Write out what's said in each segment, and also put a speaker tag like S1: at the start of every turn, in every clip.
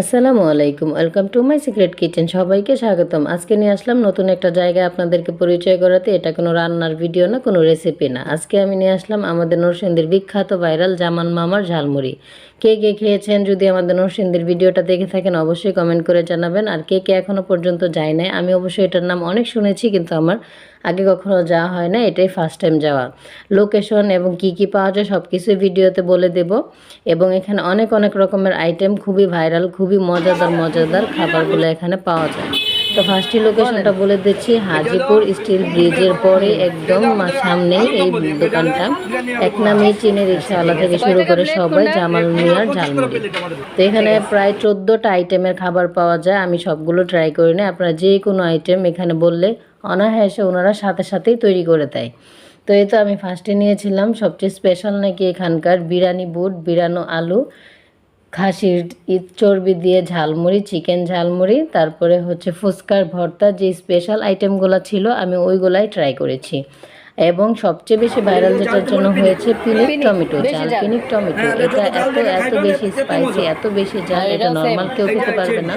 S1: আসসালামু আলাইকুম, welcome to my secret kitchen. সবাইকে স্বাগতম। আজকে নিয়ে আসলাম নতুন একটা জায়গায় আপনাদেরকে পরিচয় করাতে। এটা কোনো রান্নার ভিডিও না, কোনো রেসিপি না। আজকে আমি নিয়ে আসলাম আমাদের নরসিংদীর বিখ্যাত ভাইরাল জামান মামার ঝালমুড়ি। কে কে খেয়েছেন যদি আমাদের নরসিংদীর ভিডিওটা দেখে থাকেন, অবশ্যই কমেন্ট করে জানাবেন। আর কে কে এখনও পর্যন্ত যায় নাই, আমি অবশ্যই এটার নাম অনেক শুনেছি, কিন্তু আমার আগে কখনো যাওয়া হয় না এটাই ফার্স্ট টাইম যাওয়া। লোকেশন এবং কি কি পাওয়া যায় সব কিছুই ভিডিওতে বলে দেব। এবং এখানে অনেক অনেক রকমের আইটেম খুবই ভাইরাল খুবই মজাদার মজাদার খাবারগুলো এখানে পাওয়া যায়। তো ফার্স্টই লোকেশনটা বলে দিচ্ছি, হাজিপুর স্টিল ব্রিজের পরে একদম সামনে এই দোকানটা। এক নামে চিনি রিক্সাওয়ালা থেকে শুরু করে সবাই জামাল মিয়ার ঝালমুড়ি। তো এখানে প্রায় চোদ্দোটা আইটেমের খাবার পাওয়া যায়, আমি সবগুলো ট্রাই করি না। আপনারা যে কোনো আইটেম এখানে বললে অনায়াসে ওনারা সাথে সাথেই তৈরি করে দেয়। তো এই তো আমি ফার্স্টে নিয়েছিলাম, সবচেয়ে স্পেশাল নাকি এখানকার বিরিয়ানি বুট বিরানো আলু খাসির ঈদ চর্বি দিয়ে ঝালমুড়ি চিকেন ঝালমুড়ি তারপরে হচ্ছে ফুচকার ভর্তা যে স্পেশাল আইটেমগুলো ছিল আমি ওইগুলাই ট্রাই করেছি। এবং সবচেয়ে বেশি ভাইরাল যেটার জন্য হয়েছে পিনিক টমেটো জাল পিনিক টমেটো এটা এত এত বেশি স্পাইসি এত বেশি জাল এটা নর্মাল কেউ খেতে পারবে না।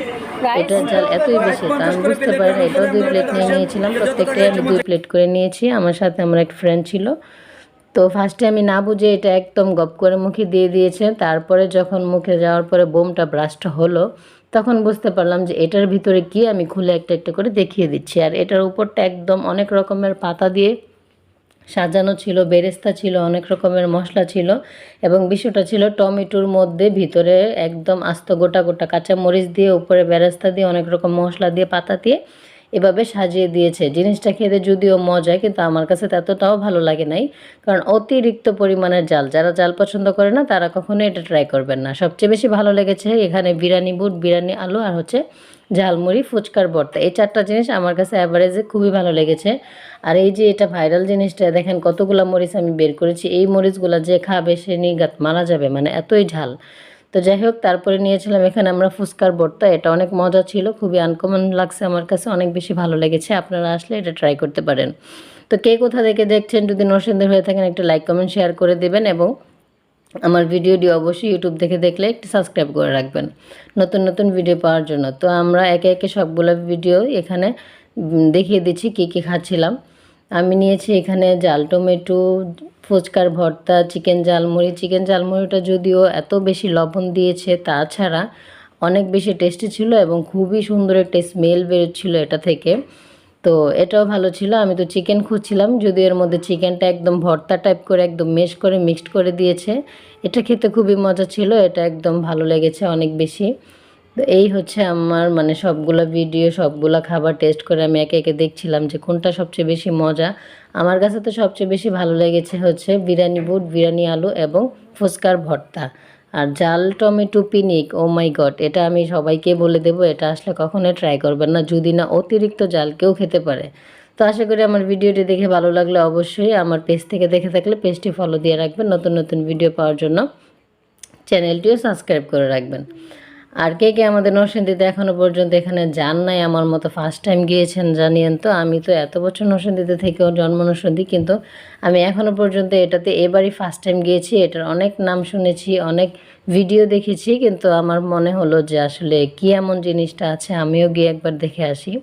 S1: এটার জাল এতই বেশি তা আমি বুঝতে পারি না এটাও দুই প্লেট নিয়ে নিয়েছিলাম প্রত্যেকটাই আমি দুই প্লেট করে নিয়েছি আমার সাথে আমার এক ফ্রেন্ড ছিল। তো ফার্স্টে আমি না বুঝে এটা একদম গপ করে মুখে দিয়ে দিয়েছে। তারপরে যখন মুখে যাওয়ার পরে বোমটা ব্রাস্ট হলো, তখন বুঝতে পারলাম যে এটার ভিতরে কি আমি খুলে একটা একটা করে দেখিয়ে দিচ্ছি। আর এটার উপরটা একদম অনেক রকমের পাতা দিয়ে সাজানো ছিল, বেরেস্তা ছিল, অনেক রকমের মশলা ছিল এবং বিষয়টা ছিল টমেটোর মধ্যে ভিতরে একদম আস্ত গোটা গোটা কাঁচা মরিচ দিয়ে, উপরে বেরেস্তা দিয়ে, অনেক রকম মশলা দিয়ে, পাতা দিয়ে এভাবে সাজিয়ে দিয়েছে। জিনিসটা খেতে যদিও মজা, কিন্তু আমার কাছে ততটাও ভালো লাগে নাই। কারণ অতিরিক্ত পরিমাণের জাল, যারা জাল পছন্দ করে না, তারা কখনো এটা ট্রাই করবেন না। সবচেয়ে বেশি ভালো লেগেছে এখানে বিরিয়ানি বুট, বিরিয়ানি আলু আর হচ্ছে ঝালমুড়ি, ফুচকার ভর্তা। এই চারটা জিনিস আমার কাছে অ্যাভারেজে খুবই ভালো লেগেছে। আর এই যে এটা ভাইরাল জিনিসটা, দেখেন কতগুলো মরিচ আমি বের করেছি। এই মরিচগুলো যে খাবে, সে নিগাত মারা যাবে মানে এতই ঝাল। তো যাই হোক, তারপরে নিয়েছিলাম এখানে আমরা ফুচকার ভর্তা। এটা অনেক মজা ছিল, খুবই আনকমন লাগছে আমার কাছে, অনেক বেশি ভালো লেগেছে। আপনারা আসলে এটা ট্রাই করতে পারেন। তো কে কোথা থেকে দেখছেন, যদি নরসিংদীর হয়ে থাকেন, একটা লাইক কমেন্ট শেয়ার করে দেবেন এবং আমার ভিডিওটি অবশ্যই ইউটিউব দেখে দেখলে একটু সাবস্ক্রাইব করে রাখবেন, নতুন নতুন ভিডিও পাওয়ার জন্য। তো আমরা একে একে সবগুলো ভিডিও এখানে দেখিয়ে দিচ্ছি, কী কী খাচ্ছিলাম। আমি নিয়েছি এখানে জাল টমেটো, ফুচকার ভর্তা, চিকেন ঝালমুড়ি। চিকেন ঝালমুড়িটা যদিও এত বেশি লবণ দিয়েছে, তাছাড়া অনেক বেশি টেস্টি ছিল এবং খুবই সুন্দর একটা স্মেল বেরোচ্ছিল এটা থেকে। তো এটাও ভালো ছিল। আমি তো চিকেন খুঁজছিলাম যদি এর মধ্যে চিকেনটা একদম ভর্তা টাইপ করে একদম মেশ করে মিক্সড করে দিয়েছে। এটা খেতে খুবই মজা ছিল, এটা একদম ভালো লেগেছে অনেক বেশি। তো এই হচ্ছে আমার মানে সবগুলো ভিডিও সবগুলো খাবার টেস্ট করে আমি একে একে দেখছিলাম যে কোনটা সবচেয়ে বেশি মজা। আমার কাছে তো সবচেয়ে বেশি ভালো লেগেছে হচ্ছে বিরিয়ানি বুট, বিরিয়ানি আলু এবং ফুচকার ভর্তা। আর জাল টমেটো পিনিক ও মাই গড এটা আমি সবাইকে বলে দেবো, এটা আসলে কখনোই ট্রাই করবেন না, যদি না অতিরিক্ত জাল কেউ খেতে পারে। তো আশা করি আমার ভিডিওটি দেখে ভালো লাগলে অবশ্যই আমার পেজ থেকে দেখে থাকলে পেজটি ফলো দিয়ে রাখবেন, নতুন নতুন ভিডিও পাওয়ার জন্য। চ্যানেলটিও সাবস্ক্রাইব করে রাখবেন। আর কে কে আমাদের নরসিংদীতে এখনও পর্যন্ত এখানে যান নাই? আমার মতো ফার্স্ট টাইম গিয়েছেন জানিয়েন তো। আমি তো এত বছর নরসিংদীতে থেকেও জন্ম নরসিংদী, কিন্তু আমি এখনও পর্যন্ত এটাতে এবারই ফার্স্ট টাইম গিয়েছি। এটার অনেক নাম শুনেছি, অনেক ভিডিও দেখেছি, কিন্তু আমার মনে হলো যে আসলে কী এমন জিনিসটা আছে, আমিও গিয়ে একবার দেখে আসি।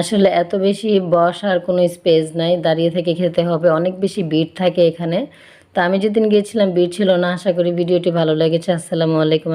S1: আসলে এত বেশি বসার কোনো স্পেস নাই, দাঁড়িয়ে থেকে খেতে হবে, অনেক বেশি ভিড় থাকে এখানে। তো আমি যেদিন গিয়েছিলাম, ভিড় ছিল না, আশা করি ভিডিওটি ভালো লেগেছে। আসসালামু আলাইকুম